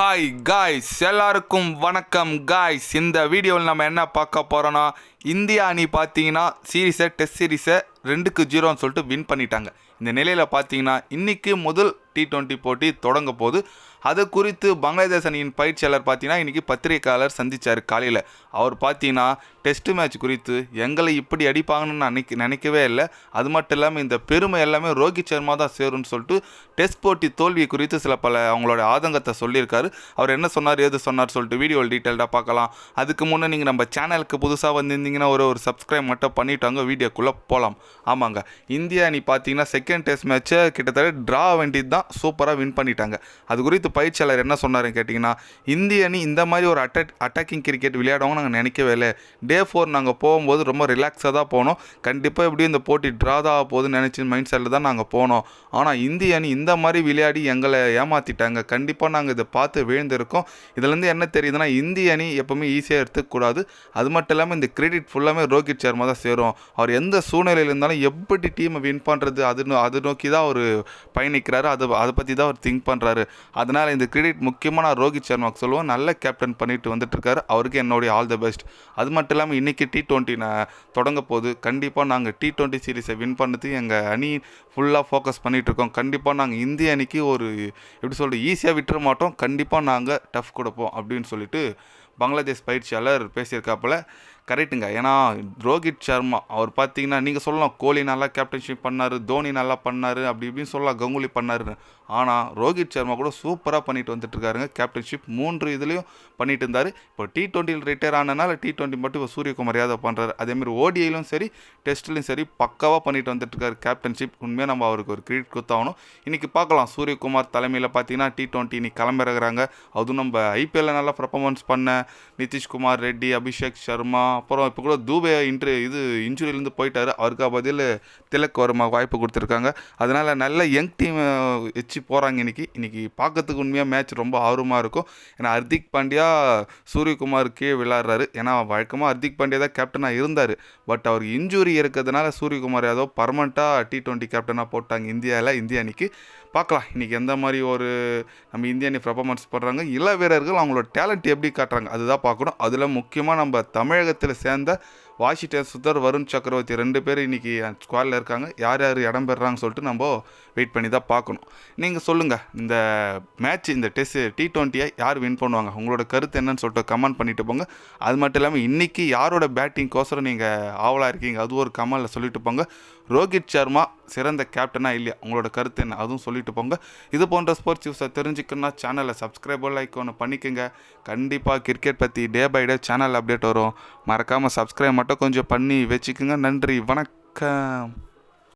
Hi guys எல்லாருக்கும் வணக்கம் guys இந்த வீடியோவில் நம்ம என்ன பார்க்க போகிறோன்னா இந்தியா அணி பார்த்தீங்கன்னா சீரீஸை டெஸ்ட் சீரீஸை ரெண்டுக்கு ஜீரோன்னு சொல்லிட்டு வின் பண்ணிட்டாங்க. இந்த நிலையில் பார்த்தீங்கன்னா இன்றைக்கி முதல் டி டுவெண்ட்டி போட்டி தொடங்க போது அது குறித்து பங்களாதேஷ் அணியின் பயிற்சியாளர் பார்த்தீங்கன்னா இன்றைக்கி பத்திரிகையாளர் சந்திச்சார் காலையில். அவர் பார்த்தீங்கன்னா டெஸ்ட் மேட்ச் குறித்து எங்களை இப்படி அடிப்பாங்கன்னு நினைக்க நினைக்கவே இல்லை. அது மட்டும் இல்லாமல் இந்த பெருமை எல்லாமே ரோஹித் சர்மா தான் சேரும்னு சொல்லிட்டு டெஸ்ட் போட்டி தோல்வி குறித்து சில பல அவங்களோட ஆதங்கத்தை சொல்லியிருக்காரு. அவர் என்ன சொன்னார் ஏது சொன்னார் சொல்லிட்டு வீடியோ டீட்டெயில்டாக பார்க்கலாம். அதுக்கு முன்னே நீங்கள் நம்ம சேனலுக்கு புதுசாக வந்திருந்தீங்கன்னா ஒரு ஒரு சப்ஸ்கிரைப் மட்டும் பண்ணிட்டாங்க வீடியோக்குள்ளே போகலாம் ஆமாங்க. இந்தியா அணி பார்த்தீங்கன்னா செகண்ட் டெஸ்ட் மேட்ச்சை கிட்டத்தட்ட ட்ரா வேண்டியது தான் சூப்பராக வின் பண்ணிட்டாங்க. அது குறித்து பயிற்சியாளர் என்ன சொன்னாருன்னு கேட்டிங்கன்னா இந்திய அணி இந்த மாதிரி ஒரு அட்டாக் அட்டாக்கிங் கிரிக்கெட் விளையாடவும் நாங்கள் நினைக்கவே இல்லை. டே ஃபோர் நாங்கள் போகும்போது ரொம்ப ரிலாக்ஸாக தான் போனோம். கண்டிப்பாக எப்படியும் இந்த போட்டி ட்ரா தான் ஆக போகுதுன்னு நினச்சி மைண்ட் செட்டில் தான் நாங்கள் போனோம். ஆனால் இந்திய அணி இந்த மாதிரி விளையாடி எங்களை ஏமாற்றிட்டாங்க கண்டிப்பாக நாங்கள் இதை பார்த்து விழுந்திருக்கோம். இதுலேருந்து என்ன தெரியுதுன்னா இந்திய அணி எப்போவுமே ஈஸியாக எடுத்துக்கூடாது அது மட்டும் இல்லாமல் இந்த கிரெடிட் ஃபுல்லாமே ரோஹித் சர்மா தான் சேரும். அவர் எந்த சூழ்நிலையில் இருந்தாலும் எப்படி டீமை வின் பண்ணுறது அது நோ- அது நோக்கி தான் அவர் பயணிக்கிறாரு. அது அதை பற்றி தான் அவர் திங்க் பண்ணுறாரு அதனால் அதனால் இந்த கிரெடிட் முக்கியமாக நான் ரோஹித் சர்மாவுக்கு சொல்லுவேன். நல்ல கேப்டன் பண்ணிட்டு வந்துட்டுருக்காரு. அவருக்கு என்னுடைய ஆல் த பெஸ்ட். அது மட்டும் இல்லாமல் இன்றைக்கி டி டுவெண்ட்டி தொடங்க போது கண்டிப்பாக நாங்கள் டி டுவெண்ட்டி சீரீஸை வின் பண்ணது எங்கள் அணி ஃபுல்லாக ஃபோக்கஸ் பண்ணிகிட்டு இருக்கோம் கண்டிப்பாக நாங்கள் இந்திய அணிக்கு ஒரு எப்படி சொல்கிறது ஈஸியாக விட்டுற மாட்டோம். கண்டிப்பாக நாங்கள் டஃப் கொடுப்போம் அப்படின்னு சொல்லிட்டு பங்களாதேஷ் பயிற்சியாளர் பேசியிருக்காப்புல. கரெக்டுங்க ஏன்னா ரோஹித் சர்மா அவர் பார்த்தீங்கன்னா நீங்கள் சொல்லலாம் கோலி நல்லா கேப்டன்ஷிப் பண்ணார் தோனி நல்லா பண்ணார் அப்படி இப்படின்னு சொல்லலாம் கங்குலி பண்ணாருன்னு. ஆனால் ரோஹித் சர்மா கூட சூப்பராக பண்ணிட்டு வந்துட்டுருக்காருங்க. கேப்டன்ஷிப் மூன்று இதுலேயும் பண்ணிட்டு இருந்தார். இப்போ டி டுவெண்ட்டியில் ரிட்டையர் ஆனனால டி ட்வெண்ட்டி மட்டும் இப்போ சூரியகுமார் யாதவ் பண்ணுறாரு அதேமாதிரி ஓடிஐலும் சரி டெஸ்ட்லையும் சரி பக்காவாக பண்ணிட்டு வந்துட்டுருக்காரு கேப்டன்ஷிப் உண்மையாக நம்ம அவருக்கு ஒரு கிரெடிட் கொடுத்தாகணும். இன்றைக்கி பார்க்கலாம் சூரியகுமார் தலைமையில் பார்த்தீங்கன்னா டி டுவெண்ட்டி இன்னைக்கு கிளம்பிறகுறாங்க அதுவும் நம்ம ஐபிஎல்லில் நல்லா பர்ஃபார்மன்ஸ் பண்ண நிதிஷ்குமார் ரெட்டி அபிஷேக் சர்மா அப்புறம் இப்போ கூட தூபே இன்ட்ரு இது இன்ஜுரியிலேருந்து போயிட்டாரு. அவருக்கு பதில் திலக் வர்மா வாய்ப்பு கொடுத்துருக்காங்க. அதனால் நல்ல யங் டீம் வச்சு போகிறாங்க இன்னைக்கு. இன்றைக்கி பார்க்கறதுக்கு உண்மையாக மேட்ச் ரொம்ப ஆர்வமாக இருக்கும். ஏன்னா ஹர்திக் பாண்டியா சூரியகுமார் கீழே விளையாடுறாரு. ஏன்னா வழக்கமாக ஹர்திக் பாண்டியா தான் கேப்டனாக இருந்தார். பட் அவர் இன்ஜுரி இருக்கிறதுனால சூரியகுமார் யாதவ் பர்மனெண்ட்டாக டி டுவெண்ட்டி கேப்டனாக போட்டாங்க இந்தியாவில் இந்திய அணிக்கு. பார்க்கலாம் இன்றைக்கி எந்த மாதிரி ஒரு நம்ம இந்திய அணி பர்ஃபார்மன்ஸ் பண்ணுறாங்க இள வீரர்கள் அவங்களோட டேலண்ட் எப்படி காட்டுறாங்க? அதுதான் பார்க்கணும். அதில் முக்கியமாக நம்ம தமிழக தமிழகத்தில் சேர்ந்த வாஷிங்டன் சுதர் வருண் சக்கரவர்த்தி ரெண்டு பேர் இன்றைக்கி ஸ்குவாடில் இருக்காங்க. யார் யார் இடம் பெறுறாங்கன்னு சொல்லிட்டு நம்ம வெயிட் பண்ணி தான் பார்க்கணும். நீங்கள் சொல்லுங்கள் இந்த மேட்ச் இந்த டெஸ்ட் டி ட்வெண்ட்டியை யார் வின் பண்ணுவாங்க? உங்களோட கருத்து என்னன்னு சொல்லிட்டு கமெண்ட் பண்ணிட்டு போங்க. அது மட்டும் இல்லாமல் இன்றைக்கி யாரோட பேட்டிங்கோசரம் நீங்கள் ஆவலாக இருக்கீங்க? அது ஒரு கமெண்டில் சொல்லிட்டு போங்க. ரோஹித் சர்மா சிறந்த கேப்டனா இல்லையா? உங்களோட கருத்து என்ன? அதுவும் சொல்லிட்டு போங்க. இது போன்ற ஸ்போர்ட்ஸ் நியூஸை தெரிஞ்சுக்கணும்னா சேனலை சப்ஸ்கிரைபர் லைக் ஒன்று பண்ணிக்கோங்க. கண்டிப்பாக கிரிக்கெட் பற்றி day by day channel update வரும். மறக்காமல் சப்ஸ்கிரைப் மட்டும் கொஞ்சம் பண்ணி வச்சுக்கோங்க. நன்றி. வணக்கம்.